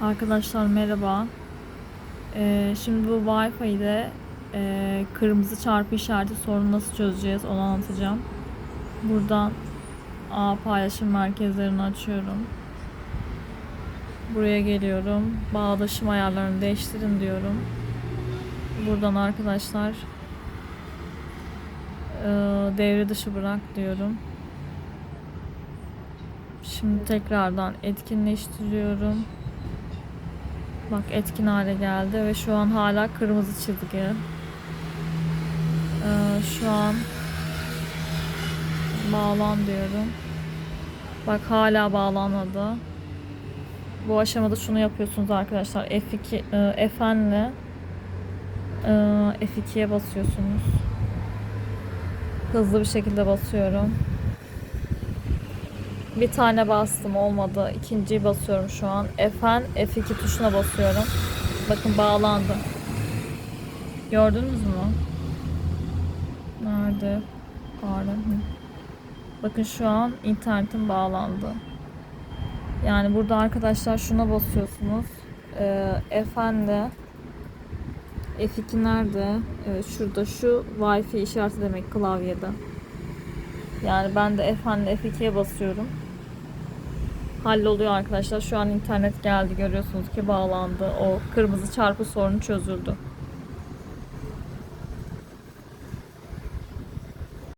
Arkadaşlar merhaba. Ee, şimdi bu Wi-Fi'de e, kırmızı çarpı işareti sorunu nasıl çözeceğiz onu anlatacağım. Buradan A paylaşım merkezlerini açıyorum. Buraya geliyorum. Bağdaşım ayarlarını değiştirin diyorum. Buradan arkadaşlar e, devre dışı bırak diyorum. Şimdi tekrardan etkinleştiriyorum. Bak etkin hale geldi ve şu an hala kırmızı çizgi. Ee, şu an bağlan diyorum. Bak hala bağlanmadı. Bu aşamada şunu yapıyorsunuz arkadaşlar. F2 e, F'nle e, F2'ye basıyorsunuz. Hızlı bir şekilde basıyorum. Bir tane bastım olmadı. İkinciyi basıyorum şu an. F'n F2 tuşuna basıyorum. Bakın bağlandı. Gördünüz mü? Nerede? Pardon. Bakın şu an internetim bağlandı. Yani burada arkadaşlar şuna basıyorsunuz. Ee, F'nle F2 nerede? Evet şurada şu Wi-Fi işareti demek klavyede. Yani ben de F'nle F2'ye basıyorum. Halloluyor arkadaşlar. Şu an internet geldi görüyorsunuz ki bağlandı. O kırmızı çarpı sorunu çözüldü.